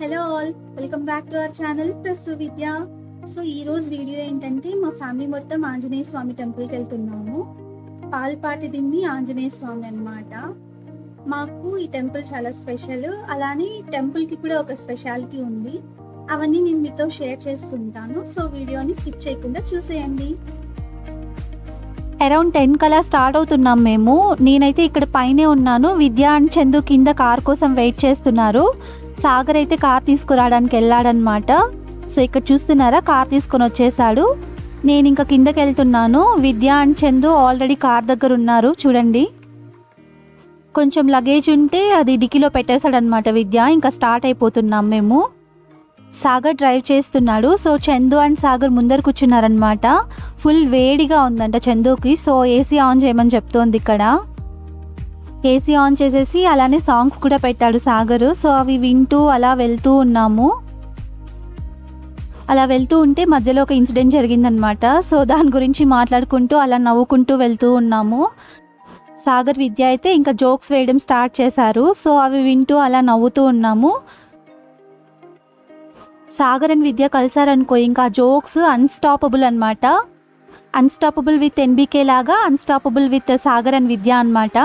Hello all welcome back to our channel Prasu Vidya so ఈ రోజు video ఏంటంటే మా ఫ్యామిలీ మొత్తం ఆంజనేయ స్వామి టెంపుల్కి వెళ్తున్నాము. పాల్పాటి దిండి ఆంజనేయ స్వామి అన్నమాట. మాకు ఈ టెంపుల్ చాలా స్పెషల్ అలానే టెంపుల్కి కూడా ఒక స్పెషాలిటీ ఉంది. అవన్నీ నేను మీతో షేర్ చేసుకుంటాను. సో వీడియోని స్కిప్ చేయకుండా చూసేయండి. అరౌండ్ టెన్ కలా స్టార్ట్ అవుతున్నాం మేము. నేనైతే ఇక్కడ పైనే ఉన్నాను. విద్య అండ్ చందు కింద కార్ కోసం వెయిట్ చేస్తున్నారు. సాగర్ అయితే కార్ తీసుకురావడానికి వెళ్ళాడనమాట సో ఇక్కడ చూస్తున్నారా కార్ తీసుకొని వచ్చేసాడు నేను ఇంకా కిందకి వెళ్తున్నాను. Vidya and Chandu already car దగ్గర ఉన్నారు చూడండి. కొంచెం లగేజ్ ఉంటే అది డిక్కీలో పెట్టేశాడనమాట విద్య. ఇంకా స్టార్ట్ అయిపోతున్నాం మేము. సాగర్ డ్రైవ్ చేస్తున్నాడు. సో చందు అండ్ సాగర్ ముందర కూర్చున్నారనమాట ఫుల్ వేడిగా ఉందంట చందుకి. సో ఏసీ ఆన్ చేయమని చెప్తోంది ఇక్కడ. ఏసీ ఆన్ చేసేసి అలానే సాంగ్స్ కూడా పెట్టాడు సాగర్. సో అవి వింటూ అలా వెళ్తూ ఉన్నాము. అలా వెళ్తూ ఉంటే మధ్యలో ఒక ఇన్సిడెంట్ జరిగిందనమాట సో దాని గురించి మాట్లాడుకుంటూ అలా నవ్వుకుంటూ వెళ్తూ ఉన్నాము. సాగర్ విద్య అయితే ఇంకా జోక్స్ వేయడం స్టార్ట్ చేశారు. సో అవి వింటూ అలా నవ్వుతూ ఉన్నాము. సాగర్ అండ్ విద్య కలిసారనుకో ఇంకా జోక్స్ అన్స్టాపబుల్ అనమాట అన్స్టాపబుల్ విత్ ఎన్బికే లాగా unstoppable with Sagar and Vidya అనమాట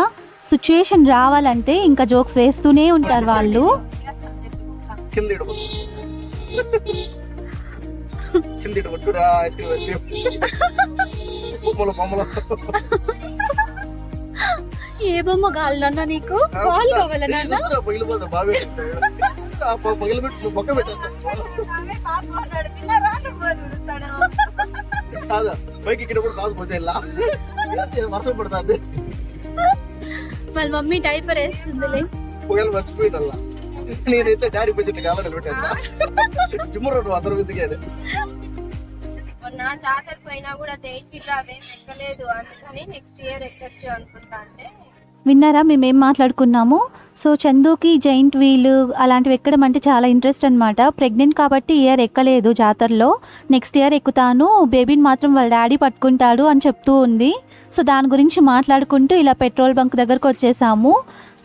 సిచ్యుయేషన్ రావాలంటే ఇంకా జోక్స్ వేస్తూనే ఉంటారు వాళ్ళు. ఏ బొమ్మ కావాలన్నా నీకు? కాల్ కావాలన్నా పైకి ఇక్కడ కూడా కాదు పోసే వర్షం పడుతుంది. వాళ్ళ మమ్మీ డైపర్ వేస్తుందిలే. పొగలు మర్చిపోయిందల్లా. నేనైతే డాడీ పోసి ఇట్లా కావాలి పెట్టాను జిమ్ రోడ్డు మొన్న జాతర పోయినా కూడా డేట్ గిట్లా అవేం ఎక్కలేదు. అందుకని నెక్స్ట్ ఇయర్ ఎక్కొచ్చు అనుకుంటా అంటే విన్నారా? మేమేం మాట్లాడుకున్నాము? సో చందుకి జైంట్ వీల్ అలాంటివి ఎక్కడం అంటే చాలా ఇంట్రెస్ట్ అనమాట ప్రెగ్నెంట్ కాబట్టి ఇయర్ ఎక్కలేదు జాతరలో. నెక్స్ట్ ఇయర్ ఎక్కుతాను. బేబీని మాత్రం వాళ్ళ డాడీ పట్టుకుంటాడు అని చెప్తూ ఉంది. సో దాని గురించి మాట్లాడుకుంటూ ఇలా పెట్రోల్ బంక్ దగ్గరకు వచ్చేసాము.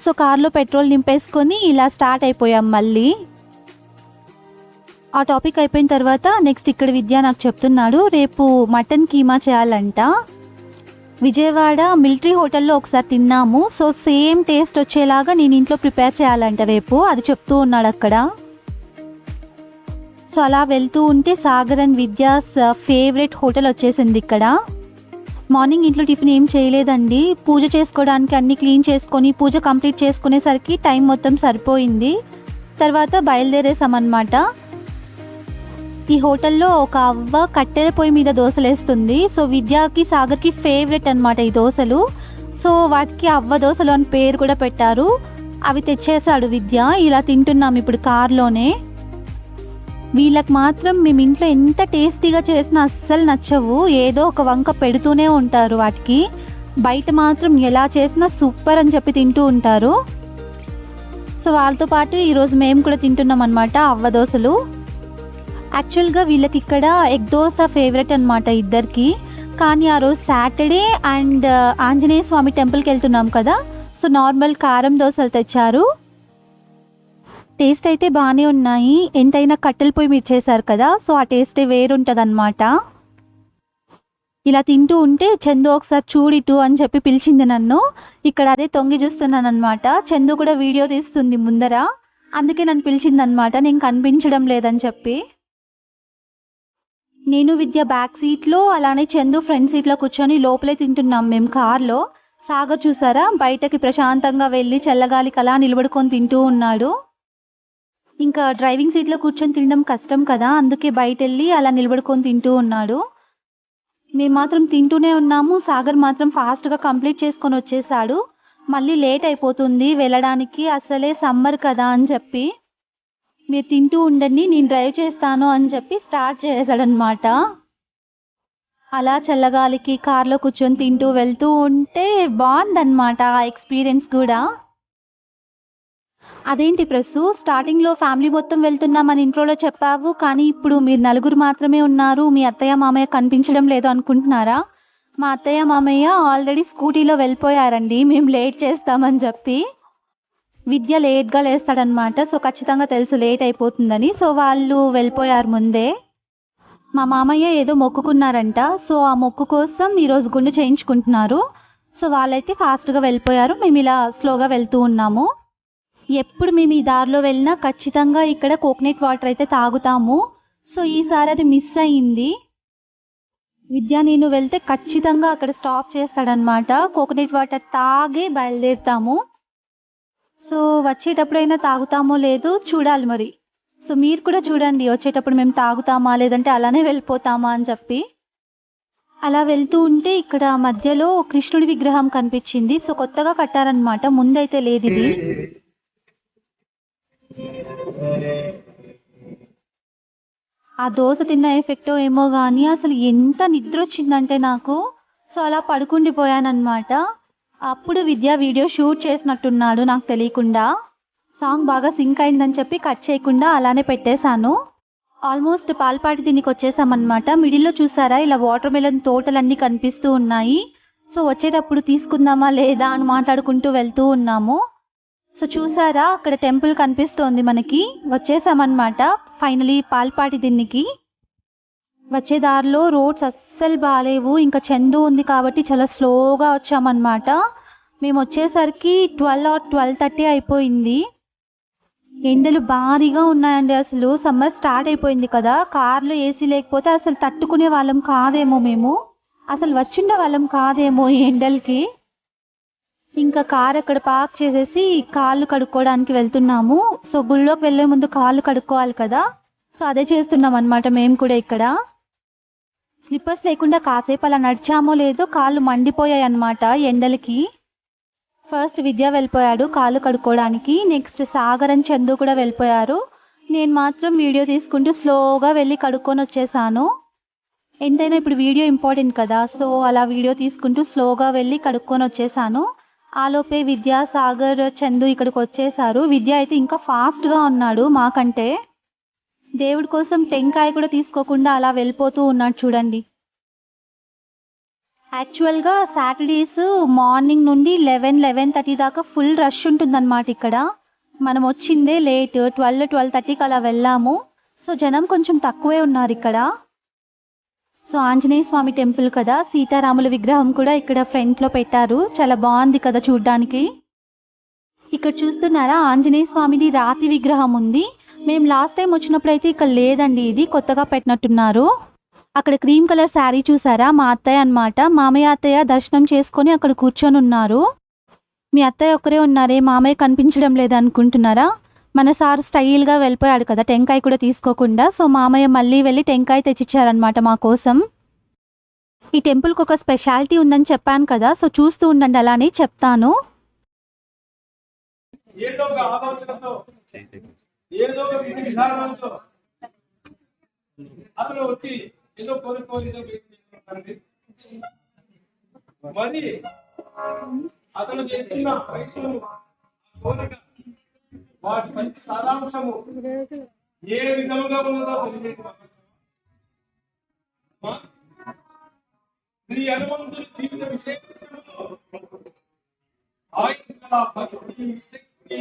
సో కార్లో పెట్రోల్ నింపేసుకొని ఇలా స్టార్ట్ అయిపోయాం మళ్ళీ. ఆ టాపిక్ అయిపోయిన తర్వాత నెక్స్ట్ ఇక్కడ విద్య నాకు చెప్తున్నాడు. రేపు మటన్ కీమా చేయాలంట. విజయవాడ మిలిటరీ హోటల్లో ఒకసారి తిన్నాము. సో సేమ్ టేస్ట్ వచ్చేలాగా నేను ఇంట్లో ప్రిపేర్ చేయాలంట రేపు. అది చెప్తూ ఉన్నాడు అక్కడ. సో అలా వెళ్తూ ఉంటే Sagar and Vidya's favourite hotel వచ్చేసింది ఇక్కడ. మార్నింగ్ ఇంట్లో టిఫిన్ ఏం చేయలేదండి. పూజ చేసుకోవడానికి అన్ని క్లీన్ చేసుకొని పూజ కంప్లీట్ చేసుకునేసరికి టైం మొత్తం సరిపోయింది. తర్వాత బయలుదేరేసామన్నమాట. ఈ హోటల్లో ఒక అవ్వ కట్టెల పొయ్యి మీద దోశలేస్తుంది సో విద్యాకి సాగర్కి ఫేవరెట్ అన్నమాట ఈ దోశలు సో వాటికి అవ్వ దోశలు అని పేరు కూడా పెట్టారు. అవి తెచ్చేసాడు విద్య. ఇలా తింటున్నాం ఇప్పుడు కార్లోనే. వీళ్ళకి మాత్రం మేము ఇంట్లో ఎంత టేస్టీగా చేసినా అస్సలు నచ్చవు. ఏదో ఒక వంక పెడుతూనే ఉంటారు వాటికి. బయట మాత్రం ఎలా చేసినా సూపర్ అని చెప్పి తింటూ ఉంటారు. సో వాళ్ళతో పాటు ఈరోజు మేము కూడా తింటున్నాం అనమాట అవ్వ దోశలు యాక్చువల్గా వీళ్ళకి ఇక్కడ ఎగ్ దోశ ఫేవరెట్ అనమాట ఇద్దరికి. కానీ ఆ రోజు సాటర్డే అండ్ uh, ఆంజనేయ స్వామి టెంపుల్కి వెళ్తున్నాం కదా. సో నార్మల్ కారం దోశలు తెచ్చారు. టేస్ట్ అయితే బాగానే ఉన్నాయి. ఎంతైనా కట్టెల పొయ్యి మీరు చేశారు కదా సో ఆ టేస్టే వేరుంటుంది అనమాట ఇలా తింటూ ఉంటే చందు ఒకసారి చూడిటు అని చెప్పి పిలిచింది నన్ను. ఇక్కడ అదే తొంగి చూస్తున్నాను అనమాట చందు కూడా వీడియో తీస్తుంది ముందర. అందుకే నన్ను పిలిచింది అనమాట నేను కనిపించడం లేదని చెప్పి. నేను విద్య బ్యాక్ సీట్లో అలానే చందు ఫ్రంట్ సీట్లో కూర్చొని లోపలే తింటున్నాం మేము కార్లో సాగర్ చూసారా? బయటకి ప్రశాంతంగా వెళ్ళి చల్లగాలికి అలా నిలబడుకొని తింటూ ఉన్నాడు. ఇంకా డ్రైవింగ్ సీట్లో కూర్చొని తినడం కష్టం కదా అందుకే బయట వెళ్ళి అలా నిలబడుకొని తింటూ ఉన్నాడు. మేము మాత్రం తింటూనే ఉన్నాము సాగర్ మాత్రం ఫాస్ట్గా కంప్లీట్ చేసుకొని వచ్చేసాడు. మళ్ళీ లేట్ అయిపోతుంది వెళ్ళడానికి అసలే సమ్మర్ కదా అని చెప్పి. మీరు తింటూ ఉండండి నేను డ్రైవ్ చేస్తాను అని చెప్పి స్టార్ట్ చేశాడనమాట అలా చల్లగాలికి కార్లో కూర్చొని తింటూ వెళ్తూ ఉంటే బాగుందన్నమాట ఆ ఎక్స్పీరియన్స్ కూడా. అదేంటి ప్రసు స్టార్టింగ్లో ఫ్యామిలీ మొత్తం వెళ్తున్నామని ఇంట్రోలో చెప్పావు కానీ ఇప్పుడు మీరు నలుగురు మాత్రమే ఉన్నారు మీ అత్తయ్య మామయ్య కనిపించడం లేదు అనుకుంటున్నారా? మా అత్తయ్య మామయ్య ఆల్రెడీ స్కూటీలో వెళ్ళిపోయారండి మేము లేట్ చేస్తామని చెప్పి. విద్య లేట్గా లేస్తాడనమాట. సో ఖచ్చితంగా తెలుసు లేట్ అయిపోతుందని. సో వాళ్ళు వెళ్ళిపోయారు ముందే. మా మామయ్య ఏదో మొక్కుకున్నారంట. సో ఆ మొక్కు కోసం ఈరోజు గుండు చేయించుకుంటున్నారు. సో వాళ్ళైతే ఫాస్ట్గా వెళ్ళిపోయారు. మేము ఇలా స్లోగా వెళ్తూ ఉన్నాము. ఎప్పుడు మేము ఈ దారిలో వెళ్ళినా ఖచ్చితంగా ఇక్కడ కోకోనట్ వాటర్ అయితే తాగుతాము. సో ఈసారి అది మిస్ అయింది. విద్య నేను వెళ్తే ఖచ్చితంగా అక్కడ స్టాప్ చేస్తాడనమాట. కోకోనట్ వాటర్ తాగే బయలుదేరుతాము. సో వచ్చేటప్పుడైనా తాగుతామో లేదో చూడాలి మరి. సో మీరు కూడా చూడండి వచ్చేటప్పుడు మేము తాగుతామా లేదంటే అలానే వెళ్ళిపోతామా అని చెప్పి. అలా వెళ్తూ ఉంటే ఇక్కడ మధ్యలో కృష్ణుడి విగ్రహం కనిపించింది. సో కొత్తగా కట్టారనమాట ముందైతే లేదు ఇది. ఆ దోశ తిన్న ఎఫెక్టో ఏమో కానీ అసలు ఎంత నిద్ర వచ్చిందంటే నాకు. సో అలా పడుకుండిపోయానమాట అప్పుడు విద్య వీడియో షూట్ చేసినట్టున్నాడు నాకు తెలియకుండా. సాంగ్ బాగా సింక్ అయిందని చెప్పి కట్ చేయకుండా అలానే పెట్టేశాను. ఆల్మోస్ట్ పాల్పాటి దీనికి వచ్చేసామన్నమాట. మిడిల్లో చూసారా ఇలా వాటర్ మెలన్ తోటలన్నీ కనిపిస్తూ ఉన్నాయి. సో వచ్చేటప్పుడు తీసుకుందామా లేదా అని మాట్లాడుకుంటూ వెళ్తూ ఉన్నాము. సో చూసారా అక్కడ టెంపుల్ కనిపిస్తోంది మనకి. వచ్చేసామన్నమాట ఫైనలీ పాల్పాటి దీనికి. వచ్చే దారిలో రోడ్స్ అస్సలు బాగాలేవు ఇంకా చందు ఉంది కాబట్టి చాలా స్లోగా వచ్చామన్నమాట. మేము వచ్చేసరికి ట్వెల్వ్ ఆర్ ట్వెల్వ్ థర్టీ అయిపోయింది. ఎండలు భారీగా ఉన్నాయండి అసలు. సమ్మర్ స్టార్ట్ అయిపోయింది కదా. కార్లో ఏసీ లేకపోతే అసలు తట్టుకునే వాళ్ళం కాదేమో మేము. అసలు వచ్చిండే వాళ్ళం కాదేమో ఈ ఎండలకి. ఇంకా కార్ అక్కడ పార్క్ చేసేసి కాళ్ళు కడుక్కోవడానికి వెళ్తున్నాము. సో గుళ్ళోకి వెళ్ళే ముందు కాళ్ళు కడుక్కోవాలి కదా. సో అదే చేస్తున్నాం అనమాట మేము కూడా ఇక్కడ. స్లిప్పర్స్ లేకుండా కాసేపు అలా నడిచామో లేదో కాళ్ళు మండిపోయాయి అనమాట ఎండలకి. ఫస్ట్ విద్య వెళ్ళిపోయాడు కాళ్ళు కడుక్కోవడానికి నెక్స్ట్ సాగర్ అని చందు కూడా వెళ్ళిపోయారు. నేను మాత్రం వీడియో తీసుకుంటూ స్లోగా వెళ్ళి కడుక్కొని వచ్చేసాను. ఎంతైనా ఇప్పుడు వీడియో ఇంపార్టెంట్ కదా సో అలా వీడియో తీసుకుంటూ స్లోగా వెళ్ళి కడుక్కొని వచ్చేసాను. ఆలోపే విద్య సాగర్ చందు ఇక్కడికి వచ్చేసారు. విద్య అయితే ఇంకా ఫాస్ట్గా ఉన్నాడు మాకంటే. దేవుడి కోసం టెంకాయ కూడా తీసుకోకుండా అలా వెళ్ళిపోతూ ఉన్నాడు చూడండి. యాక్చువల్గా సాటర్డేస్ మార్నింగ్ నుండి లెవెన్ లెవెన్ థర్టీ దాకా ఫుల్ రష్ ఉంటుందన్నమాట ఇక్కడ. మనం వచ్చిందే లేట్ ట్వెల్వ్ ట్వెల్వ్ థర్టీకి అలా వెళ్ళాము. సో జనం కొంచెం తక్కువే ఉన్నారు ఇక్కడ. సో ఆంజనేయ స్వామి టెంపుల్ కదా సీతారాముల విగ్రహం కూడా ఇక్కడ ఫ్రంట్లో పెట్టారు. చాలా బాగుంది కదా చూడ్డానికి. ఇక్కడ చూస్తున్నారా ఆంజనేయ స్వామిది రాతి విగ్రహం ఉంది. మేము లాస్ట్ టైం వచ్చినప్పుడు అయితే ఇక్కడ లేదండి ఇది కొత్తగా పెట్టినట్టున్నారు. అక్కడ క్రీమ్ కలర్ శారీ చూసారా? మా అత్తయ్య అన్నమాట. మామయ్య అత్తయ్య దర్శనం చేసుకొని అక్కడ కూర్చొని ఉన్నారు. మీ అత్తయ్య ఒక్కరే ఉన్నారే మామయ్య కనిపించడం లేదనుకుంటున్నారా? మన సార్ స్టైల్గా వెళ్ళిపోయాడు కదా టెంకాయ కూడా తీసుకోకుండా. సో మామయ్య మళ్ళీ వెళ్ళి టెంకాయ తెచ్చిచ్చారనమాట మా కోసం. ఈ టెంపుల్కి ఒక స్పెషాలిటీ ఉందని చెప్పాను కదా సో చూస్తూ ఉండండి అలానే చెప్తాను. ఏదో ఒక విధానంతో అతను వచ్చి ఏదో కోరుకోని ఏదో మరి అతను చేస్తున్న ప్రయత్నం కోరిక వాటి మంచి సారాంశము ఏ విధముగా ఉన్నదో తెలియజేయటం మా శ్రీ హనుమంతుడి జీవిత విశేషంలో ఆయన భక్తి శక్తి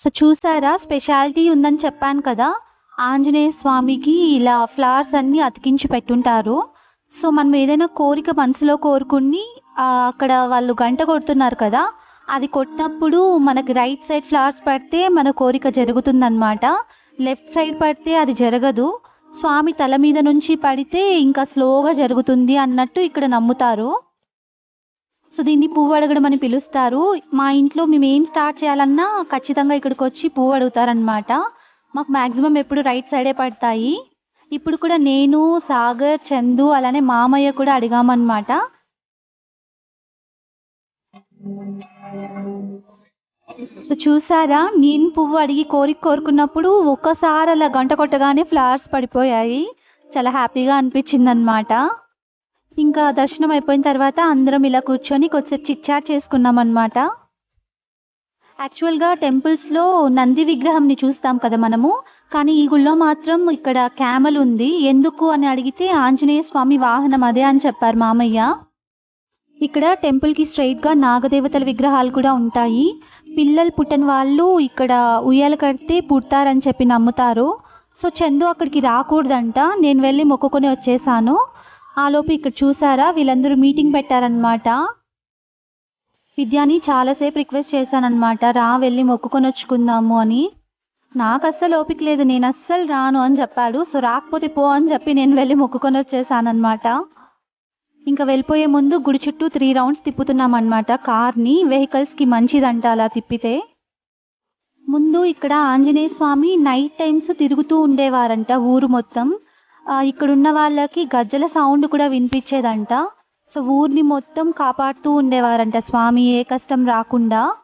సో చూసారా? స్పెషాలిటీ ఉందని చెప్పాను కదా? ఆంజనేయ స్వామికి ఇలా ఫ్లవర్స్ అన్నీ అతికించి పెట్టుంటారు. సో మనం ఏదైనా కోరిక మనసులో కోరుకుని అక్కడ వాళ్ళు గంట కొడుతున్నారు కదా? అది కొట్టినప్పుడు మనకి రైట్ సైడ్ ఫ్లవర్స్ పడితే మన కోరిక జరుగుతుందన్నమాట. లెఫ్ట్ సైడ్ పడితే అది జరగదు. స్వామి తల మీద నుంచి పడితే ఇంకా స్లోగా జరుగుతుంది అన్నట్టు ఇక్కడ నమ్ముతారు. సో దీన్ని పువ్వు అడగడం అని పిలుస్తారు. మా ఇంట్లో మేము ఏం స్టార్ట్ చేయాలన్నా ఖచ్చితంగా ఇక్కడికి వచ్చి పువ్వు అడుగుతారనమాట మాకు మ్యాక్సిమం ఎప్పుడు రైట్ సైడే పడతాయి. ఇప్పుడు కూడా నేను సాగర్ చందు అలానే మామయ్య కూడా అడిగామన్నమాట. సో చూసారా నేను పువ్వు అడిగి కోరిక కోరుకున్నప్పుడు ఒక్కసారి అలా గంట కొట్టగానే ఫ్లవర్స్ పడిపోయాయి. చాలా హ్యాపీగా అనిపించింది అనమాట ఇంకా దర్శనం అయిపోయిన తర్వాత అందరం ఇలా కూర్చొని కొద్దిసేపు చిట్ చాట్ చేసుకున్నాం అనమాట యాక్చువల్గా టెంపుల్స్లో నంది విగ్రహంని చూస్తాం కదా మనము. కానీ ఈ గుళ్ళో మాత్రం ఇక్కడ క్యామల్ ఉంది. ఎందుకు అని అడిగితే ఆంజనేయ స్వామి వాహనం అదే అని చెప్పారు మామయ్య. ఇక్కడ టెంపుల్కి స్ట్రైట్గా నాగదేవతల విగ్రహాలు కూడా ఉంటాయి. పిల్లలు పుట్టని వాళ్ళు ఇక్కడ ఉయ్యాల కడితే పుడతారని చెప్పి నమ్ముతారు. సో చందు అక్కడికి రాకూడదంట. నేను వెళ్ళి మొక్కుకొని వచ్చేసాను. ఆలోపు ఇక్కడ చూసారా? వీళ్ళందరూ మీటింగ్ పెట్టారనమాట విద్యాని చాలాసేపు రిక్వెస్ట్ చేశానన్నమాట. రా వెళ్ళి మొక్కుకొని వచ్చుకుందాము అని. నాకు అస్సలు ఓపిక లేదు. నేను అస్సలు రాను అని చెప్పాడు. సో రాకపోతే పో అని చెప్పి నేను వెళ్ళి మొక్కుకొని వచ్చేసానమాట ఇంకా వెళ్ళిపోయే ముందు గుడి చుట్టూ త్రీ రౌండ్స్ తిప్పుతున్నాం అనమాట కార్ని వెహికల్స్కి మంచిదంట అలా తిప్పితే. ముందు ఇక్కడ ఆంజనేయ స్వామి నైట్ టైమ్స్ తిరుగుతూ ఉండేవారంట ఊరు మొత్తం. ఇక్కడున్న వాళ్ళకి గజ్జల సౌండ్ కూడా వినిపించేదంట. సో ఊరిని మొత్తం కాపాడుతూ ఉండేవారంట. స్వామి ఏ కష్టం రాకుండా.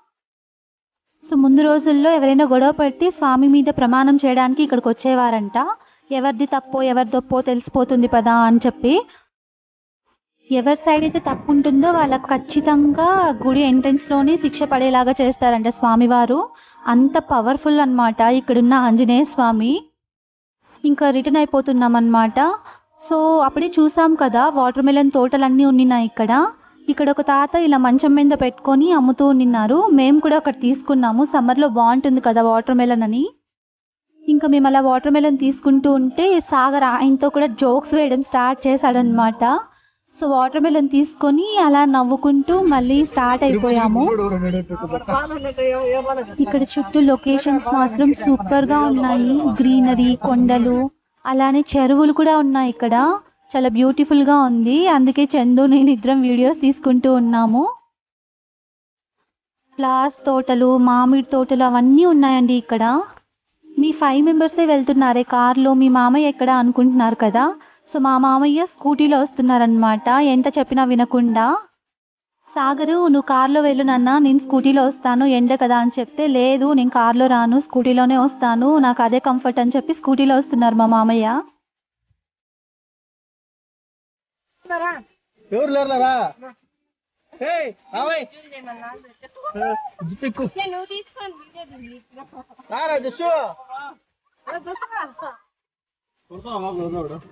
సో ముందు రోజుల్లో ఎవరైనా గొడవ పడితే స్వామి మీద ప్రమాణం చేయడానికి ఇక్కడికి వచ్చేవారంట. ఎవరిది తప్పో ఎవరి తప్పో తెలిసిపోతుంది పదా అని చెప్పి. ఎవరి సైడ్ అయితే తప్పు ఉంటుందో వాళ్ళకు ఖచ్చితంగా గుడి ఎంట్రన్స్లోనే శిక్ష పడేలాగా చేస్తారంట స్వామివారు. అంత పవర్ఫుల్ అనమాట ఇక్కడున్న ఆంజనేయ స్వామి. ఇంకా రిటర్న్ అయిపోతున్నాం అనమాట సో అప్పుడే చూసాం కదా వాటర్ మెలన్ తోటలన్నీ ఉన్నాయి ఇక్కడ. ఇక్కడ ఒక తాత ఇలా మంచం మీద పెట్టుకొని అమ్ముతూ ఉండినారు మేము కూడా ఒకటి తీసుకున్నాము. సమ్మర్లో బాగుంటుంది కదా వాటర్ మెలన్ అని. ఇంకా మేము అలా వాటర్ మెలన్ తీసుకుంటూ ఉంటే సాగర్ ఆయనతో కూడా జోక్స్ వేయడం స్టార్ట్ చేశాడనమాట సో వాటర్ మెలన్ తీసుకొని అలా నవ్వుకుంటూ మళ్ళీ స్టార్ట్ అయిపోయాము ఇక్కడ చుట్టూ లొకేషన్స్ మాత్రం సూపర్గా ఉన్నాయి గ్రీనరీ కొండలు అలానే చెరువులు కూడా ఉన్నాయి ఇక్కడ చాలా బ్యూటిఫుల్గా ఉంది అందుకే చందు నేను ఇద్దరం వీడియోస్ తీసుకుంటూ ఉన్నాము ఫ్లవర్స్ తోటలు మామిడి తోటలు అవన్నీ ఉన్నాయండి ఇక్కడ మీ ఫైవ్ మెంబర్సే వెళ్తున్నారే కార్లో మీ మామయ్య ఎక్కడ అనుకుంటున్నారు కదా సో మా మామయ్య స్కూటీలో వస్తున్నారనమాట ఎంత చెప్పినా వినకుండా. సాగరు నువ్వు కార్లో వెళ్ళు నాన్న నేను స్కూటీలో వస్తాను ఎండ కదా అని చెప్తే లేదు నేను కార్లో రాను స్కూటీలోనే వస్తాను నాకు అదే కంఫర్ట్ అని చెప్పి స్కూటీలో వస్తున్నారు మా మామయ్య.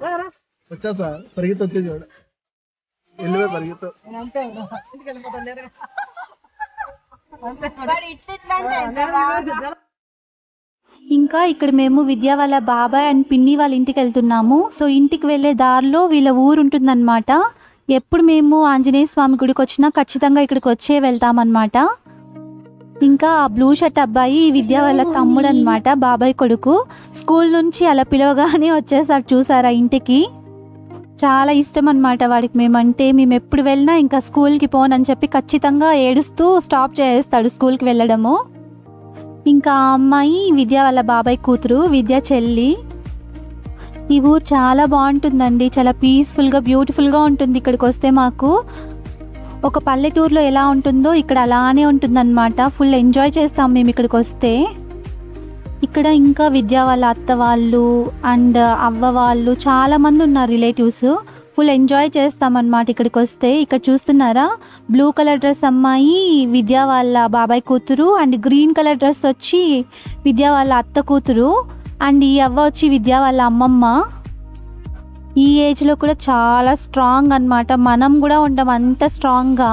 ఎవరు? జస్సు వచ్చేసా పరిగెత్తి. వాడు వెళ్ళిపోయి పరిగెత్తు. ఇంకా ఇక్కడ మేము విద్య వాళ్ళ బాబాయ్ అండ్ పిన్ని వాళ్ళ ఇంటికి వెళ్తున్నాము. సో ఇంటికి వెళ్ళే దారిలో వీళ్ళ ఊరు ఉంటుందన్నమాట. ఎప్పుడు మేము ఆంజనేయ స్వామి గుడికి వచ్చినా ఖచ్చితంగా ఇక్కడికి వచ్చే వెళ్తామన్నమాట. ఇంకా ఆ బ్లూ షర్ట్ అబ్బాయి ఈ విద్య వాళ్ళ తమ్ముడు అనమాట బాబాయ్ కొడుకు. స్కూల్ నుంచి అలా పిలవగానే వచ్చేసాడు చూసారా ఇంటికి? చాలా ఇష్టం అనమాట వాడికి. మేమంటే మేము ఎప్పుడు వెళ్ళినా ఇంకా స్కూల్కి పోనని చెప్పి ఖచ్చితంగా ఏడుస్తూ స్టాప్ చేస్తాడు స్కూల్కి వెళ్ళడము. ఇంకా ఆ అమ్మాయి విద్య వాళ్ళ బాబాయ్ కూతురు విద్య చెల్లి. ఈ ఊరు చాలా బాగుంటుందండి. చాలా పీస్ఫుల్గా బ్యూటిఫుల్గా ఉంటుంది ఇక్కడికి వస్తే మాకు. ఒక పల్లెటూరులో ఎలా ఉంటుందో ఇక్కడ అలానే ఉంటుందన్నమాట. ఫుల్ ఎంజాయ్ చేస్తాం మేము ఇక్కడికి వస్తే ఇక్కడ ఇంకా విద్య వాళ్ళ అత్త వాళ్ళు అండ్ అవ్వ వాళ్ళు చాలామంది ఉన్నారు రిలేటివ్స్ ఫుల్ ఎంజాయ్ చేస్తామన్నమాట ఇక్కడికి వస్తే. ఇక్కడ చూస్తున్నారా? బ్లూ కలర్ డ్రెస్ అమ్మాయి విద్య వాళ్ళ బాబాయ్ కూతురు అండ్ గ్రీన్ కలర్ డ్రెస్ వచ్చి విద్య వాళ్ళ అత్త కూతురు అండ్ ఈ అవ్వ వచ్చి విద్య వాళ్ళ అమ్మమ్మ. ఈ ఏజ్లో కూడా చాలా స్ట్రాంగ్ అనమాట మనం కూడా ఉండం అంత స్ట్రాంగ్గా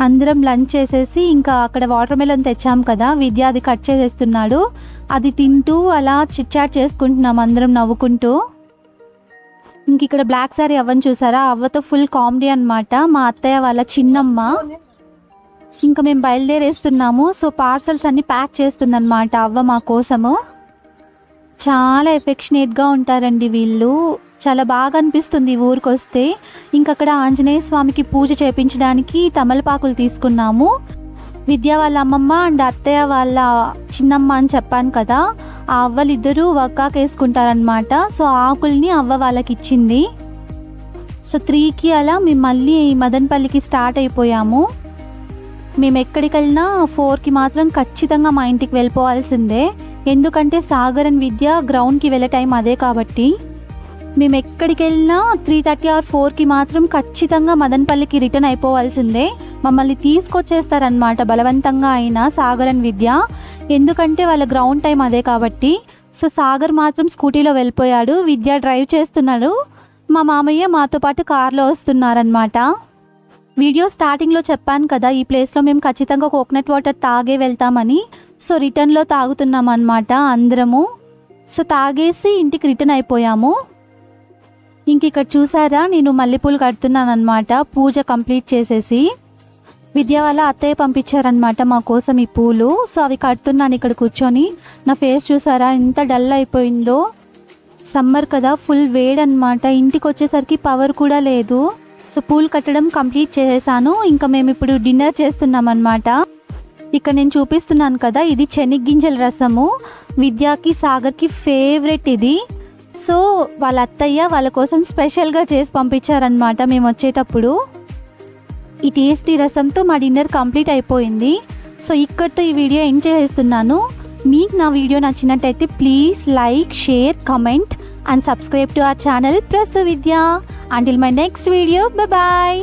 అందరం లంచ్ చేసేసి ఇంకా అక్కడ వాటర్ మెలన్ తెచ్చాం కదా విద్య అది కట్ చేసేస్తున్నాడు. అది తింటూ అలా చిట్చాట్ చేసుకుంటున్నాం అందరం నవ్వుకుంటూ. ఇంక ఇక్కడ బ్లాక్ సారీ అవ్వని చూసారా? అవ్వతో ఫుల్ కామెడీ అన్నమాట. మా అత్తయ్య వాళ్ళ చిన్నమ్మ. ఇంకా మేము బయలుదేరేస్తున్నాము. సో పార్సల్స్ అన్ని ప్యాక్ చేస్తుందన్నమాట అవ్వ మా కోసము. చాలా ఎఫెక్షనేట్గా ఉంటారండి వీళ్ళు. చాలా బాగా అనిపిస్తుంది ఊరికొస్తే. ఊరికి వస్తే ఇంక అక్కడ ఆంజనేయ స్వామికి పూజ చేపించడానికి తమలపాకులు తీసుకున్నాము. విద్య వాళ్ళ అమ్మమ్మ అండ్ అత్తయ్య వాళ్ళ చిన్నమ్మ అని చెప్పాను కదా ఆ అవ్వలు ఇద్దరూ వక్కాకు వేసుకుంటారనమాట సో ఆకుల్ని అవ్వ వాళ్ళకి ఇచ్చింది సో త్రీకి అలా మేము మళ్ళీ మదనపల్లికి స్టార్ట్ అయిపోయాము. మేము ఎక్కడికి వెళ్ళినా ఫోర్కి మాత్రం ఖచ్చితంగా మా ఇంటికి వెళ్ళిపోవాల్సిందే. ఎందుకంటే సాగర్ అండ్ విద్య గ్రౌండ్కి వెళ్ళే టైం అదే కాబట్టి. మేము ఎక్కడికి వెళ్ళినా త్రీ థర్టీ ఆర్ ఫోర్కి మాత్రం ఖచ్చితంగా మదనపల్లికి రిటర్న్ అయిపోవాల్సిందే. మమ్మల్ని తీసుకొచ్చేస్తారనమాట బలవంతంగా అయినా సాగర్ అండ్ విద్య. ఎందుకంటే వాళ్ళ గ్రౌండ్ టైం అదే కాబట్టి. సో సాగర్ మాత్రం స్కూటీలో వెళ్ళిపోయాడు. విద్య డ్రైవ్ చేస్తున్నాడు. మా మామయ్య మాతో పాటు కార్లో వస్తున్నారనమాట వీడియో స్టార్టింగ్లో చెప్పాను కదా ఈ ప్లేస్లో మేము ఖచ్చితంగా కోకోనట్ వాటర్ తాగే వెళ్తామని. సో రిటర్న్లో తాగుతున్నాం అనమాట అందరము. సో తాగేసి ఇంటికి రిటర్న్ అయిపోయాము. ఇంక ఇక్కడ చూసారా? నేను మల్లెపూలు కడుతున్నాను అనమాట పూజ కంప్లీట్ చేసేసి విద్య వాళ్ళ అత్తయ్య పంపించారనమాట మా కోసం ఈ పూలు. సో అవి కడుతున్నాను ఇక్కడ కూర్చొని. నా ఫేస్ చూసారా? ఎంత డల్ అయిపోయిందో. సమ్మర్ కదా ఫుల్ వేడనమాట ఇంటికి వచ్చేసరికి పవర్ కూడా లేదు. సో పూలు కట్టడం కంప్లీట్ చేసేసాను. ఇంకా మేము ఇప్పుడు డిన్నర్ చేస్తున్నాం అనమాట ఇక్కడ నేను చూపిస్తున్నాను కదా ఇది చెనిగ్గింజల రసము. విద్యాకి సాగర్కి ఫేవరెట్ ఇది. సో వాళ్ళ అత్తయ్య వాళ్ళ కోసం స్పెషల్గా చేసి పంపించారనమాట మేము వచ్చేటప్పుడు. ఈ టేస్టీ రసంతో మా డిన్నర్ కంప్లీట్ అయిపోయింది. సో ఇక్కడితో ఈ వీడియో ఎండ్ చేస్తున్నాను. మీకు నా వీడియో నచ్చినట్టయితే please like share comment and subscribe to our channel Prasu Vidya. Until my next video bye